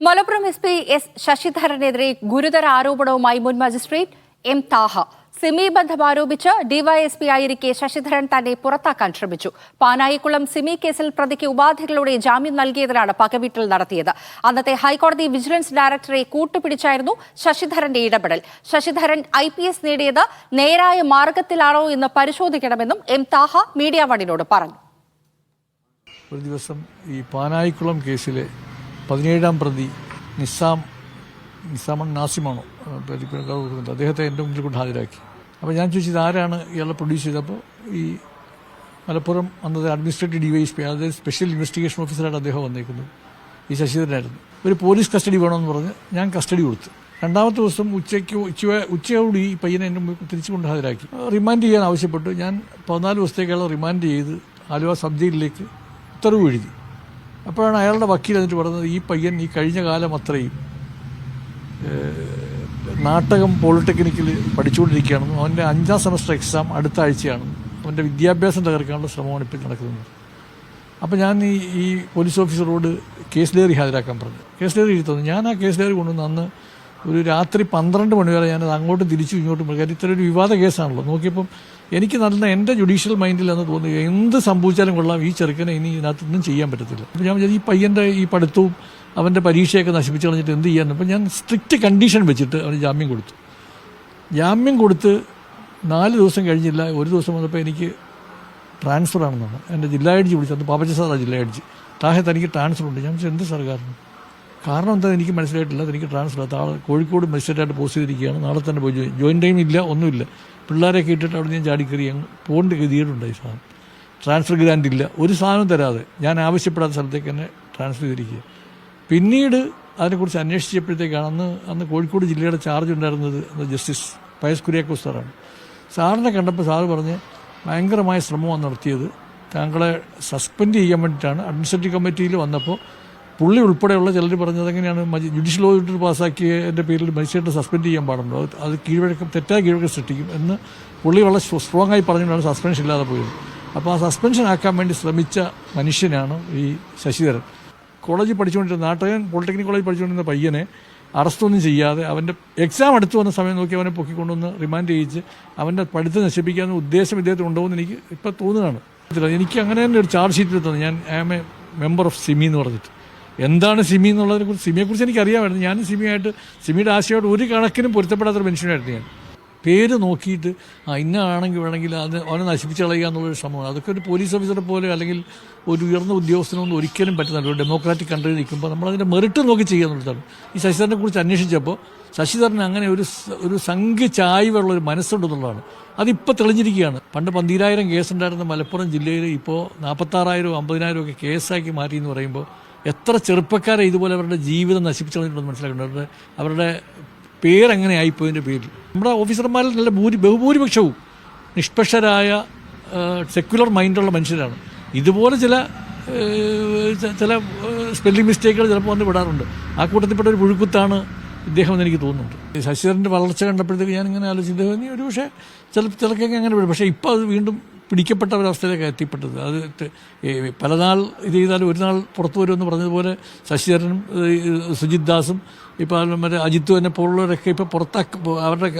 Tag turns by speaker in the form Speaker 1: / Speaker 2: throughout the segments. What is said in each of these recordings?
Speaker 1: Malappuram S P S ശശിധരനെതിരെ ഗുരുതര ആരോപണവുമായി മുൻ മജിസ്ട്രേറ്റ് എം താഹ. സിമി ബന്ധം ആരോപിച്ച് ഡിവൈഎസ്പി ആയിരിക്കെ ശശിധരൻ തന്നെ പുറത്താക്കാൻ ശ്രമിച്ചു. പാനായിക്കുളം സിമി കേസിൽ പ്രതിക്ക് ഉപാധികളുടെ ജാമ്യം നൽകിയതിനാണ് പകവീട്ടിൽ നടത്തിയത്. അന്നത്തെ ഹൈക്കോടതി വിജിലൻസ് ഡയറക്ടറെ കൂട്ടുപിടിച്ചായിരുന്നു ശശിധരന്റെ ഇടപെടൽ. ശശിധരൻ ഐ പി എസ് നേടിയത് നേരായ മാർഗത്തിലാണോ എന്ന് പരിശോധിക്കണമെന്നും എം താഹ മീഡിയ വണിനോട് പറഞ്ഞു.
Speaker 2: ഒരു ദിവസം ഈ പാനായിക്കുളം കേസിലെ പതിനേഴാം പ്രതി നിസാം നിസാമൺ നാസിമാണോ? ആ, പേര് ഇപ്പോൾ അദ്ദേഹത്തെ എന്റെ മുന്നിൽ കൊണ്ട് ഹാജരാക്കി. അപ്പോൾ ഞാൻ ചോദിച്ചു ആരാണ് ഇയാളെ പ്രൊഡ്യൂസ് ചെയ്തപ്പോൾ ഈ മലപ്പുറം അന്നത്തെ അഡ്മിനിസ്ട്രേറ്റീവ് ഡി ഡിവൈസ് പി അതായത് സ്പെഷ്യൽ ഇൻവെസ്റ്റിഗേഷൻ ഓഫീസറായിട്ട് അദ്ദേഹം വന്നേക്കുന്നത് ഈ ശശിധരനായിരുന്നു. ഒരു പോലീസ് കസ്റ്റഡി വേണമെന്ന് പറഞ്ഞ് ഞാൻ കസ്റ്റഡി കൊടുത്തു. രണ്ടാമത്തെ ദിവസം ഉച്ചയ്ക്ക് ഉച്ച ഉച്ചയോടി ഈ പയ്യനെ എന്റെ തിരിച്ചു കൊണ്ട് ഹാജരാക്കി. റിമാൻഡ് ചെയ്യാൻ ആവശ്യപ്പെട്ടു. ഞാൻ പതിനാല് ദിവസത്തേക്കുള്ള റിമാൻഡ് ചെയ്ത് ആലുവ സബ് ജയിലിലേക്ക് ഉത്തരവ് എഴുതി. അപ്പോഴാണ് അയാളുടെ വക്കീൽ എന്നിട്ട് പറഞ്ഞത് ഈ പയ്യൻ ഈ കഴിഞ്ഞ കാലം അത്രയും നാട്ടകം പോളിടെക്നിക്കിൽ പഠിച്ചുകൊണ്ടിരിക്കുകയാണെന്നും അവന്റെ അഞ്ചാം സെമസ്റ്റർ എക്സാം അടുത്ത ആഴ്ചയാണെന്നും അവന്റെ വിദ്യാഭ്യാസം തകർക്കാനുള്ള ശ്രമമാണ് ഇപ്പോൾ നടക്കുന്നത്. അപ്പോൾ ഞാൻ ഈ ഈ പോലീസ് ഓഫീസറോട് കേസ് ഡയറി ഹാജരാക്കാൻ പറഞ്ഞു. കേസ് ഡയറി എഴുതി തന്നു. ഞാൻ ആ കേസ് ഡയറി കൊണ്ടുവന്ന് അന്ന് ഒരു രാത്രി പന്ത്രണ്ട് മണി വരെ ഞാനത് അങ്ങോട്ട് തിരിച്ചു ഇങ്ങോട്ടും. കാര്യം ഇത്ര ഒരു വിവാദ കേസാണല്ലോ. നോക്കിയപ്പം എനിക്ക് നല്ല എന്റെ ജുഡീഷ്യൽ മൈൻഡിൽ എന്ന് തോന്നുക എന്ത് സംഭവിച്ചാലും കൊള്ളാം. ഈ ചെറുക്കനെ ഇനി ഇതിനകത്തൊന്നും ചെയ്യാൻ പറ്റത്തില്ല. അപ്പോൾ ഞാൻ വിചാരിച്ചു ഈ പയ്യന്റെ ഈ പഠിത്തവും അവന്റെ പരീക്ഷയൊക്കെ നശിപ്പിച്ച് കളഞ്ഞിട്ട് എന്ത് ചെയ്യാൻ? അപ്പോൾ ഞാൻ സ്ട്രിക്റ്റ് കണ്ടീഷൻ വെച്ചിട്ട് അവന് ജാമ്യം കൊടുത്തു. ജാമ്യം കൊടുത്ത് നാല് ദിവസം കഴിഞ്ഞില്ല. ഒരു ദിവസം വന്നപ്പോൾ എനിക്ക് ട്രാൻസ്ഫർ ആണെന്നാണ്. എന്റെ ജില്ലാ എഡ്ജി വിളിച്ചത് പാപ്പച്ച ജില്ലാ എഡ്ജി താഹെ തനിക്ക് ട്രാൻസ്ഫർ ഉണ്ട്. ഞാൻ എന്ത് സാർ കാരണം എന്താ എനിക്ക് മനസ്സിലായിട്ടില്ല. എനിക്ക് ട്രാൻസ്ഫർ താഴെ കോഴിക്കോട് മജിസ്ട്രേറ്റായിട്ട് പോസ്റ്റ് ചെയ്തിരിക്കുകയാണ്. നാളെ തന്നെ പോയി ജോയിൻ ടൈം ഇല്ല ഒന്നുമില്ല. പിള്ളേരെ ഇട്ടിട്ട് അവിടെ ഞാൻ ചാടിക്കറി അങ്ങ് പോകേണ്ട ഗതികേടുണ്ടായി സാധനം. ട്രാൻസ്ഫർ ഗ്രാൻഡ് ഇല്ല. ഒരു സാധനം തരാതെ. ഞാൻ ആവശ്യപ്പെടാത്ത സ്ഥലത്തേക്ക് തന്നെ ട്രാൻസ്ഫർ ചെയ്തിരിക്കുക പിന്നീട് അതിനെക്കുറിച്ച് അന്വേഷിച്ചപ്പോഴത്തേക്കാണ് അന്ന് അന്ന് കോഴിക്കോട് ജില്ലയുടെ ചാർജ് ഉണ്ടായിരുന്നത് അന്ന് ജസ്റ്റിസ് പയസ് കുര്യാക്കോസ് സാറാണ്. സാറിനെ കണ്ടപ്പോൾ സാറ് പറഞ്ഞ് ഭയങ്കരമായ ശ്രമമാണ് നടത്തിയത്. താങ്കളെ സസ്പെൻഡ് ചെയ്യാൻ വേണ്ടിയിട്ടാണ്. അഡ്മിനിസ്ട്രേറ്റീവ് കമ്മിറ്റിയിൽ വന്നപ്പോൾ പുള്ളി ഉൾപ്പെടെയുള്ള ചിലർ പറഞ്ഞത് എങ്ങനെയാണ് ജുഡീഷ്യൽ ഓഡിറ്റർ പാസ്സാക്കിയ എന്റെ പേരിൽ മജിസ്ട്രേറ്റ് സസ്പെൻഡ് ചെയ്യാൻ പാടുണ്ടോ? അത് കീഴ്വഴക്കം തെറ്റായ കീഴ്വഴക്കം സൃഷ്ടിക്കും എന്ന് പുള്ളി വളരെ സ്ട്രോങ് ആയി പറഞ്ഞുകൊണ്ടാണ് സസ്പെൻഷൻ ഇല്ലാതെ പോയത്. അപ്പോൾ ആ സസ്പെൻഷൻ ആക്കാൻ വേണ്ടി ശ്രമിച്ച മനുഷ്യനാണ് ഈ ശശിധരൻ. കോളേജിൽ പഠിച്ചുകൊണ്ടിരുന്ന നാട്ടകൻ പോളിടെക്നിക് കോളേജിൽ പഠിച്ചുകൊണ്ടിരുന്ന പയ്യനെ അറസ്റ്റൊന്നും ചെയ്യാതെ അവന്റെ എക്സാം അടുത്ത് വന്ന സമയം നോക്കി അവനെ പൊക്കിക്കൊണ്ടുവന്ന് റിമാൻഡ് ചെയ്യിച്ച് അവന്റെ പഠിത്തം നശിപ്പിക്കാൻ ഉദ്ദേശം ഇദ്ദേഹത്തിന് ഉണ്ടോ എന്ന് എനിക്ക് ഇപ്പോൾ തോന്നുകയാണ്. എനിക്ക് അങ്ങനെ തന്നെ ഒരു ചാർജ് ഷീറ്റ് എടുത്തത് ഞാൻ am a member of SIMI എന്ന് പറഞ്ഞിട്ട്. എന്താണ് സിമി എന്നുള്ളതിനെ കുറിച്ച് സിമിയെക്കുറിച്ച് എനിക്ക് അറിയാമായിരുന്നു ഞാൻ സിമിയായിട്ട് സിമിയുടെ ആശയമായിട്ട് ഒരു കണക്കിനും പൊരുത്തപ്പെടാത്തൊരു മനുഷ്യനായിരുന്നു ഞാൻ. പേര് നോക്കിയിട്ട് ആ ഇന്ന ആണെങ്കിൽ വേണമെങ്കിൽ അത് അവനെ നശിപ്പിച്ച് കളയുക എന്നുള്ളൊരു ശ്രമമാണ്. അതൊക്കെ ഒരു പോലീസ് ഓഫീസറെ പോലെ അല്ലെങ്കിൽ ഒരു ഉയർന്ന ഉദ്യോഗസ്ഥനൊന്നും ഒരിക്കലും പറ്റുന്നില്ല. ഒരു ഡെമോക്രാറ്റിക് കൺട്രിയിൽ നിൽക്കുമ്പോൾ നമ്മൾ അതിന്റെ മെറിറ്റ് നോക്കി ചെയ്യുക എന്നുള്ളതാണ്. ഈ ശശിധരനെ കുറിച്ച് അന്വേഷിച്ചപ്പോൾ ശശിധരന് അങ്ങനെ ഒരു ഒരു സംഖ്യ ചായ്വുള്ള ഒരു മനസ്സുണ്ടെന്നുള്ളതാണ് അതിപ്പോൾ തെളിഞ്ഞിരിക്കുകയാണ്. പണ്ട് പന്തിരായിരം കേസുണ്ടായിരുന്ന മലപ്പുറം ജില്ലയിൽ ഇപ്പോൾ നാൽപ്പത്താറായിരം അമ്പതിനായിരം ഒക്കെ കേസാക്കി മാറ്റി എന്ന് പറയുമ്പോൾ എത്ര ചെറുപ്പക്കാരെ ഇതുപോലെ അവരുടെ ജീവിതം നശിപ്പിച്ചു കളഞ്ഞിട്ടുണ്ടെന്ന് അവരുടെ അവരുടെ പേരെങ്ങനെ ആയിപ്പോയതിന്റെ പേരിൽ. നമ്മുടെ ഓഫീസർമാരിൽ നല്ല ഭൂരി ബഹുഭൂരിപക്ഷവും നിഷ്പക്ഷരായ സെക്യുലർ മൈൻഡുള്ള മനുഷ്യരാണ്. ഇതുപോലെ ചില ചില സ്പെല്ലിംഗ് മിസ്റ്റേക്കുകൾ ചിലപ്പോൾ വന്ന് വിടാറുണ്ട് ആ കൂട്ടത്തിൽപ്പെട്ട ഒരു പുഴുക്കുത്താണ് ഇദ്ദേഹം എന്ന് എനിക്ക് തോന്നുന്നുണ്ട്. ശശിധരന്റെ വളർച്ച കണ്ടപ്പോഴത്തേക്ക് ഞാൻ ഇങ്ങനെ ആലോചിച്ചു ഇദ്ദേഹം ഒരു പക്ഷേ ചില ചിലക്കൊക്കെ അങ്ങനെ വരും പക്ഷേ ഇപ്പോൾ അത് വീണ്ടും പിടിക്കപ്പെട്ട ഒരവസ്ഥയിലേക്ക് എത്തിപ്പെട്ടത്. അത് പല നാൾ ഇത് ചെയ്താലും ഒരു നാൾ പുറത്തു വരുമെന്ന് പറഞ്ഞതുപോലെ ശശിധരനും സുജിത് ദാസും ഇപ്പോൾ മറ്റേ അജിത്തു എന്നെ പോലുള്ളവരൊക്കെ ഇപ്പോൾ പുറത്താക്കി അവരുടെ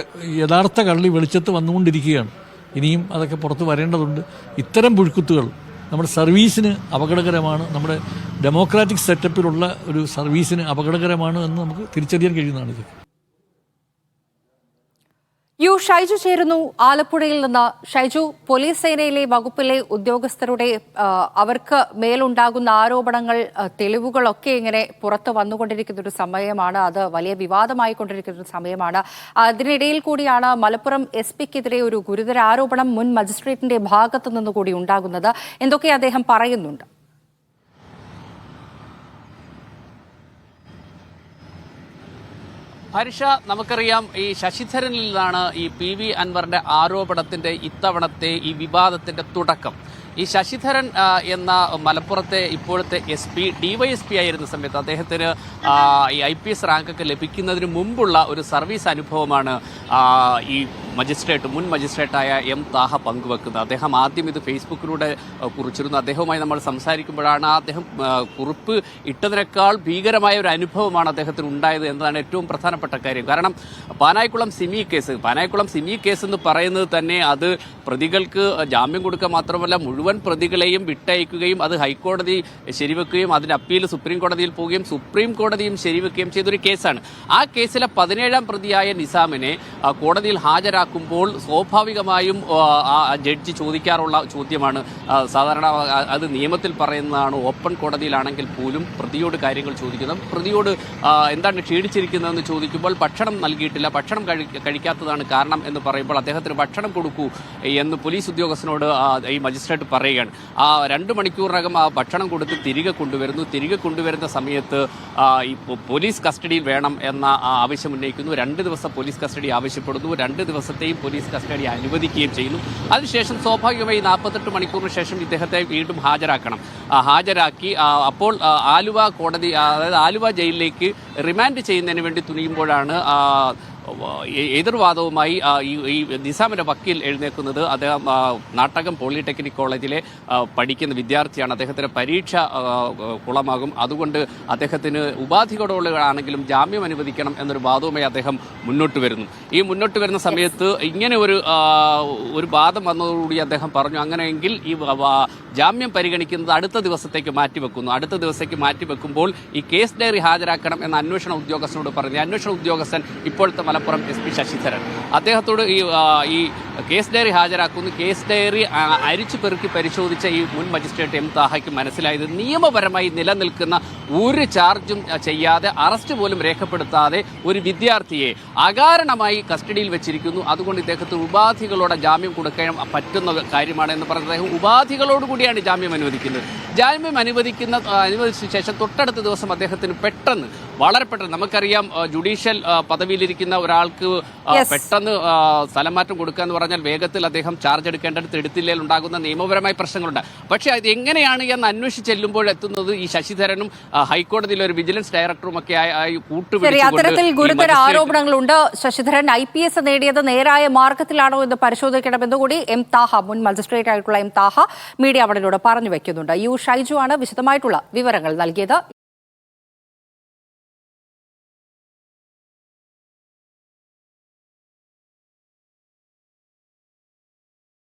Speaker 2: യഥാർത്ഥ കള്ളി വെളിച്ചത്ത് വന്നുകൊണ്ടിരിക്കുകയാണ്. ഇനിയും അതൊക്കെ പുറത്ത് വരേണ്ടതുണ്ട്. ഇത്തരം പുഴുക്കുത്തുകൾ നമ്മുടെ സർവീസിന് അപകടകരമാണ്. നമ്മുടെ ഡെമോക്രാറ്റിക് സെറ്റപ്പിലുള്ള ഒരു സർവീസിന് അപകടകരമാണ് എന്ന് നമുക്ക് തിരിച്ചറിയാൻ കഴിയുന്നതാണ് ഇത്
Speaker 1: യു ഷൈജു ചേരുന്നു. ആലപ്പുഴയിൽ നിന്ന് ഷൈജു പോലീസ് സേനയിലെ വകുപ്പിലെ ഉദ്യോഗസ്ഥരുടെ അവർക്ക് മേലുണ്ടാകുന്ന ആരോപണങ്ങൾ തെളിവുകളൊക്കെ ഇങ്ങനെ പുറത്ത് വന്നുകൊണ്ടിരിക്കുന്ന ഒരു സമയമാണ്. അത് വലിയ വിവാദമായി കൊണ്ടിരിക്കുന്ന ഒരു സമയമാണ്. അതിനിടയിൽ കൂടിയാണ് മലപ്പുറം എസ് പിക്കെതിരെ ഒരു ഗുരുതര ആരോപണം മുൻ മജിസ്ട്രേറ്റിന്റെ ഭാഗത്തു നിന്ന് കൂടി ഉണ്ടാകുന്നത്. എന്തൊക്കെ അദ്ദേഹം പറയുന്നുണ്ട്?
Speaker 3: ഹരിഷ നമുക്കറിയാം ഈ ശശിധരനിൽ നിന്നാണ് ഈ പി വി അൻവറിന്റെ ആരോപണത്തിന്റെ ഇത്തവണത്തെ ഈ വിവാദത്തിന്റെ തുടക്കം. ഈ ശശിധരൻ എന്ന മലപ്പുറത്തെ ഇപ്പോഴത്തെ എസ് പി ഡിവൈഎസ് പി ആയിരുന്ന സമയത്ത് അദ്ദേഹത്തിന് ഈ ഐ പി എസ് റാങ്കൊക്കെ ലഭിക്കുന്നതിന് മുമ്പുള്ള ഒരു സർവീസ് അനുഭവമാണ് ഈ മജിസ്ട്രേറ്റ് മുൻ മജിസ്ട്രേറ്റായ എം താഹ പങ്കുവെക്കുന്നത്. അദ്ദേഹം ആദ്യം ഇത് ഫേസ്ബുക്കിലൂടെ കുറിച്ചിരുന്നു. അദ്ദേഹവുമായി നമ്മൾ സംസാരിക്കുമ്പോഴാണ് അദ്ദേഹം കുറിപ്പ് ഇട്ടതിനേക്കാൾ ഭീകരമായ ഒരു അനുഭവമാണ് അദ്ദേഹത്തിന് ഉണ്ടായത് എന്നതാണ് ഏറ്റവും പ്രധാനപ്പെട്ട കാര്യം. കാരണം പാനായിക്കുളം സിമി കേസ് പാനായിക്കുളം സിമി കേസ് എന്ന് പറയുന്നത് തന്നെ അത് പ്രതികൾക്ക് ജാമ്യം കൊടുക്കുക മാത്രമല്ല മുഴുവൻ പ്രതികളെയും വിട്ടയക്കുകയും അത് ഹൈക്കോടതി ശരിവെക്കുകയും അതിന്റെ അപ്പീൽ സുപ്രീം കോടതിയിൽ പോവുകയും സുപ്രീം കോടതിയും ശരിവെക്കുകയും ചെയ്തൊരു കേസാണ്. ആ കേസിലെ പതിനേഴാം പ്രതിയായ നിസാമിനെ കോടതിയിൽ കോടതിയിൽ ഹാജരാക്കുമ്പോൾ സ്വാഭാവികമായും ജഡ്ജി ചോദിക്കാറുള്ള ചോദ്യമാണ്. സാധാരണ അത് നിയമത്തിൽ പറയുന്നതാണ്. ഓപ്പൺ കോടതിയിലാണെങ്കിൽ പോലും പ്രതിയോട് കാര്യങ്ങൾ ചോദിക്കുന്നത്. പ്രതിയോട് എന്താണ് ക്ഷീണിച്ചിരിക്കുന്നതെന്ന് ചോദിക്കുമ്പോൾ ഭക്ഷണം നൽകിയിട്ടില്ല ഭക്ഷണം കഴിക്കാത്തതാണ് കാരണം എന്ന് പറയുമ്പോൾ അദ്ദേഹത്തിന് ഭക്ഷണം കൊടുക്കൂ എന്ന് പോലീസ് ഉദ്യോഗസ്ഥനോട് ഈ മജിസ്ട്രേറ്റ് പറയുകയാണ്. ആ രണ്ട് മണിക്കൂറിനകം ആ ഭക്ഷണം കൊടുത്ത് തിരികെ കൊണ്ടുവരുന്നു. തിരികെ കൊണ്ടുവരുന്ന സമയത്ത് ഈ പോലീസ് കസ്റ്റഡിയിൽ വേണം എന്ന ആവശ്യം ഉന്നയിക്കുന്നു. രണ്ട് ദിവസം പോലീസ് കസ്റ്റഡി ആവശ്യപ്പെടുന്നു. രണ്ട് ദിവസത്തെയും പോലീസ് കസ്റ്റഡി അനുവദിക്കുകയും ചെയ്യുന്നു. അതിനുശേഷം സ്വാഭാവികമായി നാൽപ്പത്തെട്ട് മണിക്കൂറിന് ശേഷം ഇദ്ദേഹത്തെ വീണ്ടും ഹാജരാക്കണം. ഹാജരാക്കി അപ്പോൾ ആലുവ കോടതി അതായത് ആലുവ ജയിലിലേക്ക് റിമാൻഡ് ചെയ്യുന്നതിന് വേണ്ടി തുനിയുമ്പോഴാണ് എതിർവാദവുമായി ഈ നിസാമിന്റെ വക്കീൽ എഴുന്നേക്കുന്നത് അദ്ദേഹം നാട്ടകം പോളിടെക്നിക് കോളേജിലെ പഠിക്കുന്ന വിദ്യാർത്ഥിയാണ്. അദ്ദേഹത്തിന്റെ പരീക്ഷ കുളമാകും. അതുകൊണ്ട് അദ്ദേഹത്തിന് ഉപാധികളോടുകളാണെങ്കിലും ജാമ്യം അനുവദിക്കണം എന്നൊരു വാദവുമായി അദ്ദേഹം മുന്നോട്ട് വരുന്നു. ഈ മുന്നോട്ട് വരുന്ന സമയത്ത് ഇങ്ങനെ ഒരു ഒരു വാദം വന്നതോടുകൂടി അദ്ദേഹം പറഞ്ഞു അങ്ങനെയെങ്കിൽ ഈ ജാമ്യം പരിഗണിക്കുന്നത് അടുത്ത ദിവസത്തേക്ക് മാറ്റിവെക്കുന്നു. അടുത്ത ദിവസത്തേക്ക് മാറ്റിവെക്കുമ്പോൾ ഈ കേസ് ഡയറി ഹാജരാക്കണം എന്ന അന്വേഷണ ഉദ്യോഗസ്ഥനോട് പറഞ്ഞു. അന്വേഷണ ഉദ്യോഗസ്ഥൻ ഇപ്പോഴത്തെ മലപ്പുറം എസ് പി ശശിധരൻ. അദ്ദേഹത്തോട് ഈ ഈ കേസ് ഡയറി ഹാജരാക്കുന്നു. കേസ് ഡയറി അരിച്ചു പെറുക്കി പരിശോധിച്ച ഈ മുൻ മജിസ്ട്രേറ്റ് എം താഹയ്ക്ക് മനസ്സിലായത് നിയമപരമായി നിലനിൽക്കുന്ന ഒരു ചാർജും ചെയ്യാതെ അറസ്റ്റ് പോലും രേഖപ്പെടുത്താതെ ഒരു വിദ്യാർത്ഥിയെ അകാരണമായി കസ്റ്റഡിയിൽ വെച്ചിരിക്കുന്നു. അതുകൊണ്ട് ഇദ്ദേഹത്തിന് ഉപാധികളോടെ ജാമ്യം കൊടുക്കാൻ പറ്റുന്ന കാര്യമാണ് എന്ന് പറഞ്ഞ അദ്ദേഹം ഉപാധികളോട് ജാമ്യം അനുവദിക്കുന്നത്. ജാമ്യം അനുവദിക്കുന്ന അനുവദിച്ച ശേഷം തൊട്ടടുത്ത ദിവസം അദ്ദേഹത്തിന് പെട്ടെന്ന് വളരെ പെട്ടെന്ന് നമുക്കറിയാം ജുഡീഷ്യൽ പദവിയിലിരിക്കുന്ന ഒരാൾക്ക് പെട്ടെന്ന് ആ, സ്ഥലം മാറ്റം കൊടുക്കുക എന്ന് പറഞ്ഞാൽ വേഗത്തിൽ അദ്ദേഹം ചാർജ് എടുക്കേണ്ടടുത്ത് എടുത്തില്ലെങ്കിൽ ഉണ്ടാകുന്ന നിയമപരമായ പ്രശ്നങ്ങളുണ്ട്. പക്ഷേ അത് എങ്ങനെയാണ് എന്ന് അന്വേഷിച്ച് ചെല്ലുമ്പോൾ എത്തുന്നത് ഈ ശശിധരനും ഹൈക്കോടതിയിലെ ഒരു വിജിലൻസ് ഡയറക്ടറും ഒക്കെ ആയി കൂട്ടുപിടിച്ചുകൊണ്ട്
Speaker 1: അത്തരത്തിൽ ഗുരുതര ആരോപണങ്ങളുണ്ട്. ശശിധരൻ ഐ പി എസ് നേടിയത് നേരായ മാർഗത്തിലാണോ എന്ന് പരിശോധിക്കണമെന്ന് കൂടി എം താഹ മുൻ മജിസ്ട്രേറ്റ് ആയിട്ടുള്ള എം താഹ മീഡിയ അവിടെ പറഞ്ഞു വെക്കുന്നുണ്ട്. യു ഷൈജു ആണ് വിശദമായിട്ടുള്ള വിവരങ്ങൾ നൽകിയത്.